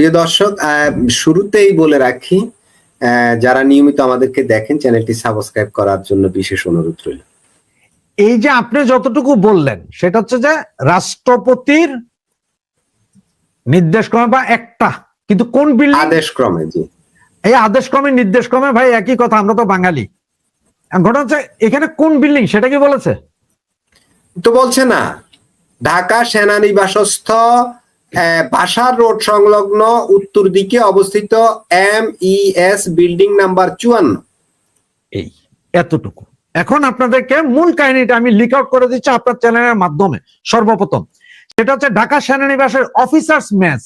প্রিয় দর্শক শুরুতেই বলে রাখি যারা নিয়মিত আমাদেরকে দেখেন চ্যানেলটি সাবস্ক্রাইব করার জন্য বিশেষ অনুরোধ রইল। এই যে আপনি যতটুকু বললেন সেটা হচ্ছে যে রাষ্ট্রপতির নির্দেশক্রমে বা একটা কিন্তু কোন বিল্ডিং আদেশ ক্রমে জি। এই আদেশ ক্রমে নির্দেশ ক্রমে ভাই একই কথা আমরা তো বাঙালি। ঘটনা হচ্ছে এখানে কোন বিল্ডিং সেটা কি বলেছে? তো বলছে না ঢাকা সেনানিবাসস্থ বাসার রোড সংলগ্ন উত্তর দিকে অবস্থিত M E S building number চুয়ান্ন। এই, এতটুকু। এখন আপনাদেরকে মূল কাহিনীটা আমি লিক আউট করে দিচ্ছি আপনার চ্যানেলের মাধ্যমে, সর্বপ্রথম। সেটা হচ্ছে ঢাকা সেনানিবাসের অফিসার্স মেস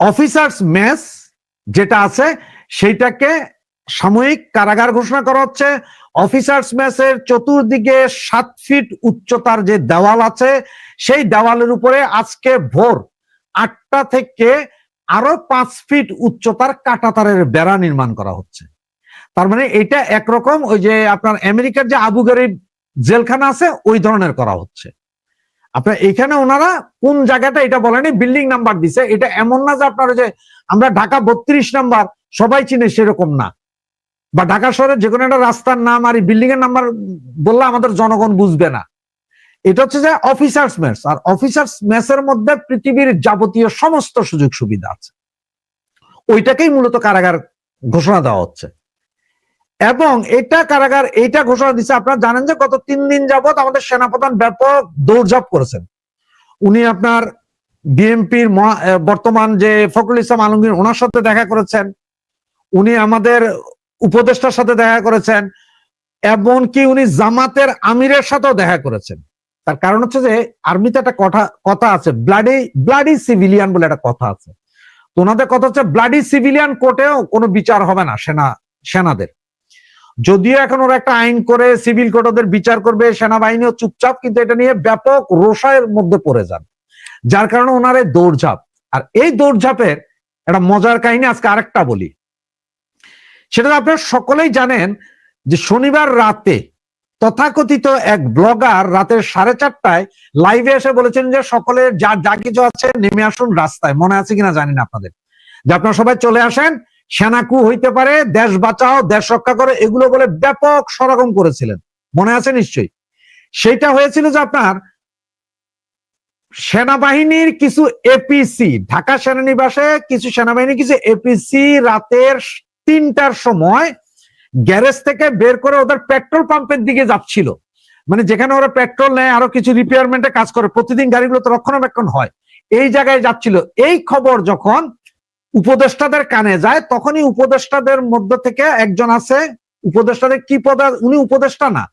অফিসার্স মেস যেটা আছে, সেইটাকে সাময়িক কারাগার ঘোষণা করা হচ্ছে। অফিসার্স মেসের চতুর্দিকে সাত ফিট উচ্চতার যে দেওয়াল আছে, সেই দেওয়ালের উপরে আজকে ভোর আটটা থেকে আরও পাঁচ ফিট উচ্চতার কাটাতারের বেড়া নির্মাণ করা হচ্ছে। তার মানে এটা একরকম ওই যে আপনার আমেরিকার যে আবু জেলখানা আছে, ওই ধরনের করা হচ্ছে। আপনার এখানে ওনারা কোন জায়গাটা এটা বলেনি, বিল্ডিং নাম্বার দিছে। এটা এমন না যে আপনার যে আমরা ঢাকা বত্রিশ নাম্বার, সবাই চিনে সেরকম না। বা ঢাকা শহরের যে কোনো একটা রাস্তার নাম আর বিল্ডিং এর নাম্বার বললে আমাদের জনগণ বুঝবে না। এটা হচ্ছে যে অফিসার্স মেস আর অফিসার্স মেসের মধ্যে পৃথিবীর যাবতীয় সমস্ত সুযোগ সুবিধা আছে। ওইটাকেই মূলত কারাগার ঘোষণা দেওয়া হচ্ছে। এবং এটা কারাগার, এইটা ঘোষণা দিচ্ছে আপনারা জানেন যে গত তিন দিন যাবত আমাদের সেনাপ্রধান ব্যাপক দৌড়ঝাঁপ করেছেন। উনি আপনার বিএনপির বর্তমান যে ফখরুল ইসলাম আলমগীর, ওনার সাথে দেখা করেছেন। উনি আমাদের উপদেষ্টার সাথে দেখা করেছেন, এমনকি উনি জামাতের আমিরের সাথেও দেখা করেছেন। তার কারণ হচ্ছে যে, আর্মিতে একটা কথা কথা আছে ব্লাডি ব্লাডি সিভিলিয়ান বলে একটা কথা আছে। তো ওনাদের কথা হচ্ছে ব্লাডি সিভিলিয়ান কোর্টেও কোনো বিচার হবে না, সেনা, সেনাদের। যদিও এখন ওরা একটা আইন করে সিভিল কোর্ট ওদের বিচার করবে, সেনাবাহিনীও চুপচাপ, কিন্তু এটা নিয়ে ব্যাপক রোষায়ের মধ্যে পড়ে যান। যার কারণে ওনার এই দৌড়ঝাঁপ। আর এই দৌড়ঝাঁপের একটা মজার কাহিনী আজকে আরেকটা বলি। সেটা আপনারা সকলেই জানেন যে শনিবার রাতে তথাকথিত এক ব্লগার রাতের সাড়ে চারটায় লাইভে এসে বলেছেন যে সকলের যা যা কিছু আছে নেমে আসুন রাস্তায়। মনে আছে কিনা জানি আপনাদের। যে আপনারা সবাই চলে আসেন সেনাকু হইতে পারে, দেশ বাঁচাও, দেশ রক্ষা করে, এগুলো বলে ব্যাপক সরগম করেছিলেন। মনে আছে নিশ্চয়ই? সেটা হয়েছিল যে আপনার সেনাবাহিনীর কিছু এপিসি ঢাকা সেনানিবাসে কিছু সেনাবাহিনী কিছু এপিসি রাতের তিনটার সময় গ্যারেজ থেকে বের করে ওদের পেট্রোল পাম্পের দিকে যাচ্ছিল। মানে যেখানে ওরা পেট্রোল নেয়, আরও কিছু রিপেয়ারমেন্টে কাজ করে, প্রতিদিন গাড়িগুলো তো রক্ষণাবেক্ষণ হয়, এই জায়গায় যাচ্ছিল। এই খবর যখন উপদেষ্টাদের কানে যায়, তখনই উপদেষ্টাদের মধ্য থেকে একজন আছে, উপদেষ্টাদের কি পদে, উনি উপদেষ্টা না,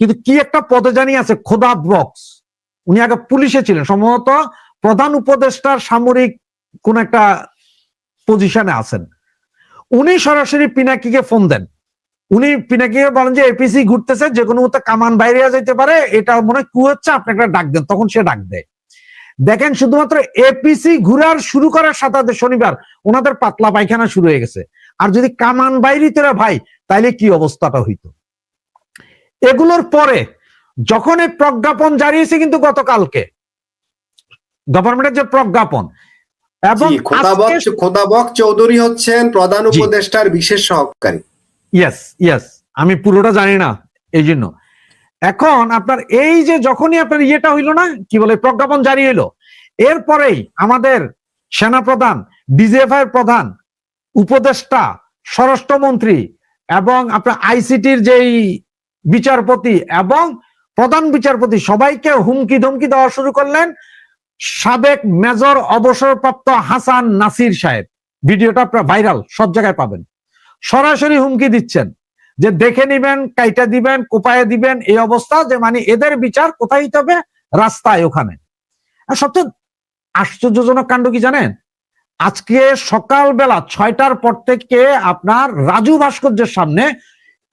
কিন্তু কি একটা পদে জানি আছে, খোদা বক্স উনি আগে পুলিশে ছিলেন, সম্ভবত প্রধান উপদেষ্টার সামরিক কোন একটা পজিশনে আছেন। উনি সরাসরি পিনাকিকে ফোন দেন। উনি পিনাকিকে বলেন যে, এপিসি ঘুরতেছে, যে কোনো মতো কামান বাইরে যেতে পারে। এটা মনে কু হচ্ছে, আপনি একটা ডাক দেন। তখন সে ডাক দেয়। দেখেন, শুধুমাত্র এপিসি ঘুরার শুরু করার সাথে শনিবার ওনাদের পাতলা পায়খানা শুরু হয়ে গেছে। আর যদি কামান বাইরে তোরা ভাই, তাইলে কি অবস্থাটা হইতো? এগুলোর পরে যখন এই প্রজ্ঞাপন জারিয়েছে কিন্তু গতকালকে, গভর্নমেন্টের যে প্রজ্ঞাপন এবং খোদাবক চৌধুরী হচ্ছেন প্রধান উপদেষ্টার বিশেষ সহকারী। ইয়েস ইয়েস আমি পুরোটা জানি না এই জন্য এখন আপনার এই যে যখনই আপনার ইয়েটা হইল না কি বলে প্রজ্ঞাপন জারি হইল এরপরেই আমাদের সেনা প্রধান ডিজিএফআই প্রধান উপদেষ্টা স্বরাষ্ট্রমন্ত্রী এবং আপনার আইসিটির যেই বিচারপতি এবং প্রধান বিচারপতি সবাইকে হুমকি ধমকি দেওয়া শুরু করলেন। সাবেক মেজর অবসরপ্রাপ্ত হাসান নাসির সাহেব। ভিডিওটা আপনার ভাইরাল, সব জায়গায় পাবেন। সরাসরি হুমকি দিচ্ছেন যে দেখে নিবেন, কাইটা দিবেন, কোপায় দিবেন, এই অবস্থা যে মানে এদের বিচার কোথায় হবে? রাস্তায়, ওখানে। আর সবচেয়ে আশ্চর্যজনক কাণ্ড কি জানেন? আজকে সকালবেলা ছয়টার পর থেকে আপনার রাজু ভাস্কর্যের সামনে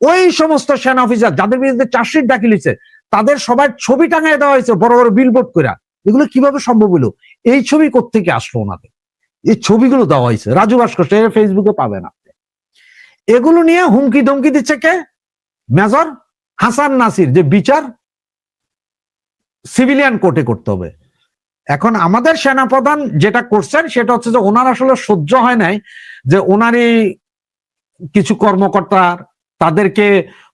ওই সমস্ত সেনা অফিসার, যাদের বিরুদ্ধে চার্জশিট দাখিলিছে তাদের সবার ছবি টাঙায় দেওয়া হয়েছে, বড় বড় বিলবোর্ড করে এগুলো কীভাবে সম্ভব হলো? এই ছবি কোথেকে আসলো ওনাদের? এই ছবিগুলো দেওয়া হয়েছে। রাজু ভাস্কর ফেসবুকে পাবেন আপনি। এগুলো নিয়ে হুমকি ধমকি দিচ্ছে কে? মেজর হাসান নাসির, যে বিচার সিভিলিয়ান কোর্টে করতে হবে। এখন আমাদের সেনাপ্রধান যেটা করছেন, সেটা হচ্ছে যে ওনার আসলে সহ্য হয় নাই যে ওনারই কিছু কর্মকর্তার তাদেরকে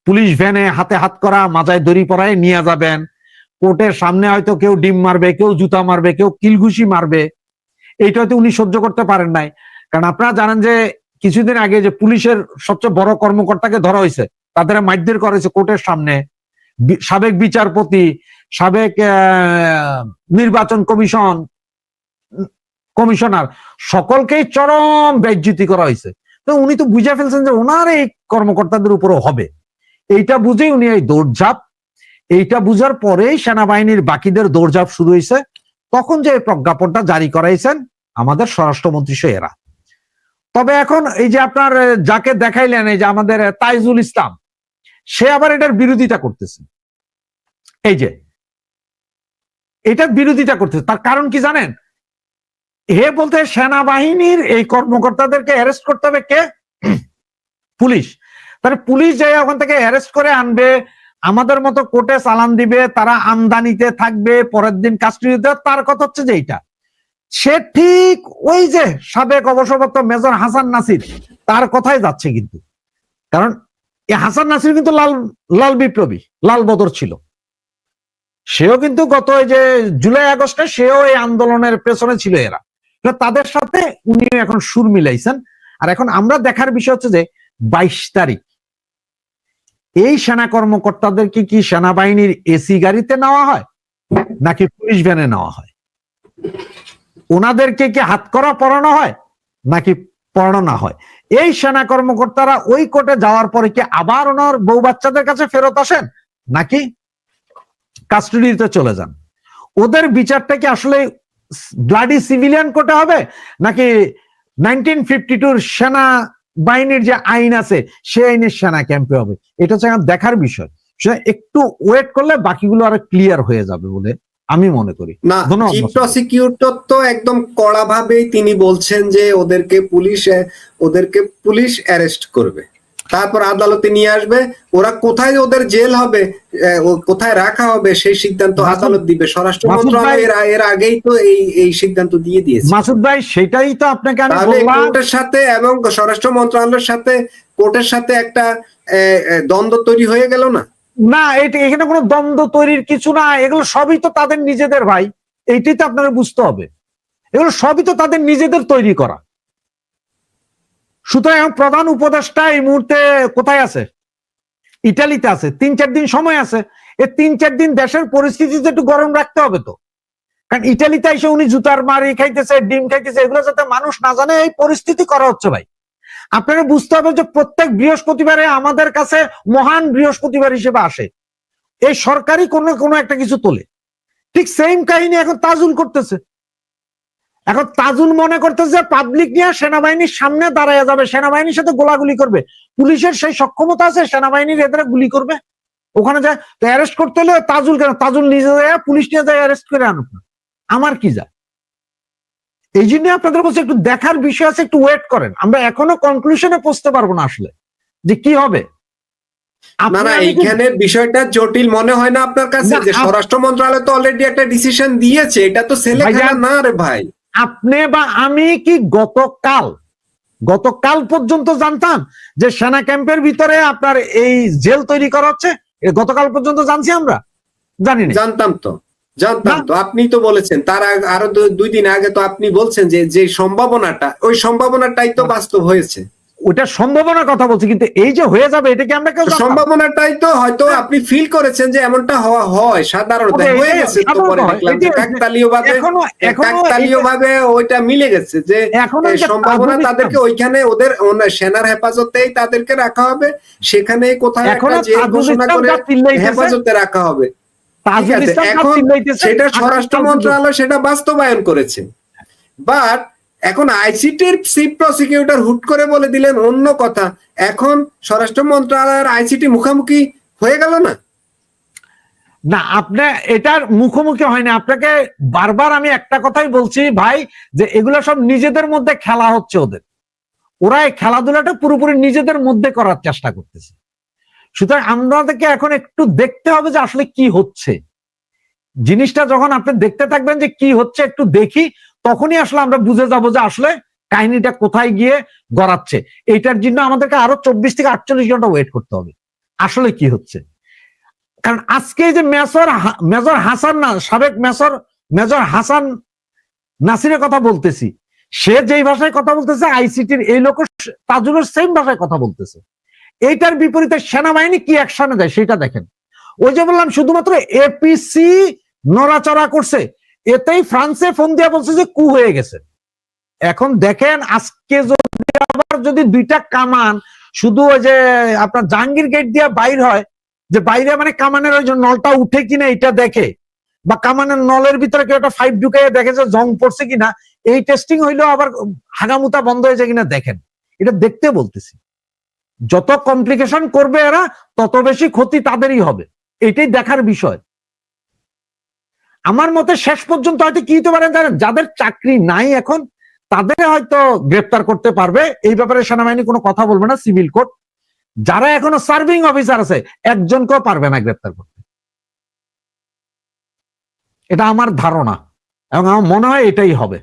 পুলিশ ভ্যানে হাতে হাত করা, মাজায় দড়ি পরায় নিয়ে যাবেন। কোর্টের সামনে হয়তো কেউ ডিম মারবে, কেউ জুতা মারবে, কেউ কিলঘুষি মারবে। এইটা হয়তো উনি সহ্য করতে পারেন নাই। কারণ আপনারা জানেন যে কিছুদিন আগে যে পুলিশের সবচেয়ে বড় কর্মকর্তাকে ধরা হয়েছে, তাদের মাইরদের করা হয়েছে কোর্টের সামনে। সাবেক বিচারপতি, সাবেক নির্বাচন কমিশন, কমিশনার, সকলকেই চরম বেজ্জুতি করা হয়েছে। তো উনি তো বুঝে ফেলছেন যে ওনার এই কর্মকর্তাদের উপরও হবে। এইটা বুঝেই উনি এই দৌড়ঝাঁপ এইটা বুঝার পরেই সেনাবাহিনীর বাকিদের দৌড়ঝাঁপ শুরু হয়েছে। তখন যে প্রজ্ঞাপনটা জারি করাইছেন আমাদের স্বরাষ্ট্রমন্ত্রী এরা তবে এখন এই যে আপনার যাকে দেখাইলেন, এই যে আমাদের তাইজুল ইসলাম, সে আবার এটার বিরোধিতা করতেছে। এই যে, এটার বিরোধিতা করতেছে। তার কারণ কি জানেন? হে বলতে সেনাবাহিনীর এই কর্মকর্তাদেরকে অ্যারেস্ট করতে হবে কে? পুলিশ। তাহলে পুলিশ যাই ওখান থেকে অ্যারেস্ট করে আনবে আমাদের মতো কোর্টে চালান দিবে, তারা আমদানিতে থাকবে, পরের দিন কাস্টডিতে, তার কথা হচ্ছে যে এইটা। সে ঠিক ওই যে সাবেক অবসরপ্রাপ্ত মেজর হাসান নাসির, তার কথাই যাচ্ছে কিন্তু। কারণ এই হাসান নাসির কিন্তু লাল লাল বিপ্লবী, লাল বদর ছিল। সেও কিন্তু গত এই যে জুলাই, আগস্টে সেও এই আন্দোলনের পেছনে ছিল এরা। তাদের সাথে উনি এখন সুর মিলাইছেন। আর এখন আমরা দেখার বিষয় হচ্ছে যে বাইশ তারিখ এই সেনা কর্মকর্তাদেরকে কি সেনাবাহিনীর এসি গাড়িতে নেওয়া হয় নাকি পুলিশ ভ্যানে নেওয়া হয়? ওনাদেরকে কি হাত করা পড়ানো হয় নাকি পড়ানো না হয়? এই সেনা কর্মকর্তারা ওই কোর্টে যাওয়ার পরে কি আবার ওনার বউ বাচ্চাদের কাছে ফেরত আসেন নাকি কাস্টডিতে চলে যান? ওদের বিচারটা কি আসলে ব্লাডি সিভিলিয়ান কোর্টে হবে নাকি নাইনটিন ফিফটি টুর সেনা বাহিনীর যে আইন আছে সে আইনের সেনা ক্যাম্পে হবে। এটা হচ্ছে এখন দেখার বিষয়। একটু ওয়েট করলে বাকিগুলো আরও ক্লিয়ার হয়ে যাবে বলে আমি মনে করি। না চিফ প্রসিকিউটর তো একদম কড়া ভাবেই তিনি বলছেন যে ওদেরকে পুলিশ ওদেরকে পুলিশ অ্যারেস্ট করবে। তারপর আদালতে নিয়ে আসবে। ওরা কোথায় ওদের জেল হবে ও কোথায় রাখা হবে সেই সিদ্ধান্ত আদালত দিবে। স্বরাষ্ট্র মাসুদ মন্ত্রণালয় এর আগেই তো এই এই সিদ্ধান্ত দিয়ে দিয়েছে। মাসুদ ভাই সেটাই তো আপনাকে আমি বললাম। কোর্টের সাথে এবং স্বরাষ্ট্র মন্ত্রণালয়ের সাথে কোর্টের সাথে একটা দ্বন্দ্ব তৈরি হয়ে গেল না? না এটা এখানে কোনো দ্বন্দ্ব তৈরির কিছু না। এগুলো সবই তো তাদের নিজেদের ভাই। এইটাই তো আপনারা বুঝতে হবে। এগুলো সবই তো তাদের নিজেদের তৈরি করা। সুতরাং প্রধান উপদেষ্টা এই মুহূর্তে কোথায় আছে? ইটালিতে আছে। তিন চার দিন সময় আছে। এই তিন চার দিন দেশের পরিস্থিতিতে একটু গরম রাখতে হবে তো। কারণ ইটালিতে এসে উনি জুতার মারি খাইতেছে, ডিম খাইতেছে, এগুলো যাতে মানুষ না জানে, এই পরিস্থিতি করা হচ্ছে ভাই। আপনারা বুঝতে হবে যে প্রত্যেক বৃহস্পতিবারে আমাদের কাছে মহান বৃহস্পতিবার হিসেবে আসে। এই সরকারি কোনো কোনো একটা কিছু তোলে। ঠিক সেম কাহিনী এখন তাজুল করতেছে। এখন তাজুল মনে করতেছে পাবলিক নিয়ে সেনাবাহিনীর সামনে দাঁড়ায় যাবে সেনাবাহিনীর সাথে গোলাগুলি করবে। পুলিশের সেই সক্ষমতা আছে সেনাবাহিনীর এদের গুলি করবে। ওখানে যায় তো অ্যারেস্ট করতে হলে তাজুল কেন? তাজুল নিজে যায় পুলিশ নিয়ে যায় অ্যারেস্ট করে আনুক আমার কি যায়? এই জন্য আপনাদের বলছে একটু দেখার বিষয় আছে একটু ওয়েট করেন। আমরা এখনও কনক্লুশনে পৌঁছতে পারব না আসলে। যে কি হবে? না আপনি না আমি কি- এইখানে বিষয়টা জটিল মনে হয় না আপনার কাছে যে স্বরাষ্ট্র মন্ত্রণালয় তো অলরেডি একটা ডিসিশন দিয়েছে এটা তো ছেলে খেলা না রে ভাই। আপনি বা আমি কি গতকাল গতকাল পর্যন্ত জানতাম যে সেনা ক্যাম্পের ভিতরে আপনার এই জেল তৈরি করা হচ্ছে? গতকাল পর্যন্ত জানছি আমরা। জানি না জানতাম তো জানতাম তো আপনি তো বলেছেন। তার আরও দুই দিন আগে তো আপনি বলছেন যে যে সম্ভাবনাটা ওই সম্ভাবনাটাই তো বাস্তব হয়েছে। ওটা সম্ভাবনার কথা বলছি কিন্তু এই যে হয়ে যাবে এটা কি আমরা কেউ সম্ভাবনাটাই তো হয়তো আপনি ফিল করেছেন যে এমনটা হওয়া হয় সাধারণত হয়ে গেছে তো পরে দেখলাম যে এটাই- কাকতালীয় ভাবে এখনও এখনও কাকতালীয় ভাবে ওইটা মিলে গেছে যে সম্ভাবনা তাদেরকে ওইখানে ওদের সেনার হেফাজতেই তাদেরকে রাখা হবে সেখানে কোথায় একটা জেল ঘোষণা করে হেফাজতে রাখা হবে। যা এখন সেটা স্বরাষ্ট্র মন্ত্রণালয় সেটা বাস্তবায়ন করেছে। বাট এখন আইসিটির চিফ প্রসিকিউটর হুট করে বলে দিলেন অন্য কথা। এখন স্বরাষ্ট্র মন্ত্রণালয়ের আইসিটি মুখোমুখি হয়ে গেল না? না, আপনি, এটার মুখোমুখি হয়নি। আপনাকে বারবার আমি একটা কথাই বলছি ভাই, যে এগুলো সব নিজেদের মধ্যে খেলা হচ্ছে ওদের। ওরা এই খেলাধুলাটা পুরোপুরি নিজেদের মধ্যে করার চেষ্টা করতেছে। সুতরাং আমাদেরকে এখন একটু দেখতে হবে যে আসলে কি হচ্ছে। জিনিসটা যখন আপনি দেখতে থাকবেন যে কি হচ্ছে, একটু দেখি। তখনই আসলে আমরা বুঝে যাব যে আসলে কাহিনীটা কোথায় গিয়ে গড়াচ্ছে। এইটার জন্য আমাদেরকে আরও চব্বিশ থেকে আটচল্লিশ ঘণ্টা ওয়েট করতে হবে। আসলে কি হচ্ছে? কারণ আজকে যে মেজর মেজর হাসান না, সাবেক মেজর মেজর হাসান নাসিরের কথা বলতেছি, সে যেই ভাষায় কথা বলতেছে, আইসিটির এই লোক তাজুলের সেম ভাষায় কথা বলতেছে। এইটার বিপরীতে সেনাবাহিনী কি অ্যাকশনে দেয় সেটা দেখেন। ওই যে বললাম, শুধুমাত্র এপিসি নড়াচড়া করছে এতেই ফ্রান্সে ফোন দিয়া বলছে যে কু হয়ে গেছে। এখন দেখেন আজকে যদি আবার যদি দুইটা কামান, শুধু ওই যে আপনার জাহাঙ্গীর গেট দিয়ে বাইর হয়, যে বাইরে মানে কামানের ওই যে নলটা উঠে কিনা এটা দেখে, বা কামানের নলের ভিতরে কেউ একটা ফাইভ ঢুকে দেখে যে জং পড়ছে কিনা, এই টেস্টিং হইলেও আবার হাগামুতা বন্ধ হয়েছে কিনা দেখেন। এটা দেখতে বলতেছি। যত কমপ্লিকেশন করবে এরা, তত বেশি ক্ষতি তাদেরই হবে। এটাই দেখার বিষয়। আমার মতে শেষ পর্যন্ত হয়তো কি হতে পারে জানেন? যাদের চাকরি নাই এখন তাদের হয়তো গ্রেপ্তার করতে পারবে। এই ব্যাপারে সেনাবাহিনী কোনো কথা বলবে না, সিভিল কোর্ট যারা এখনও সার্ভিং অফিসার আছে, একজনকেও পারবে না গ্রেপ্তার করতে। এটা আমার ধারণা, এবং আমার মনে হয় এটাই হবে।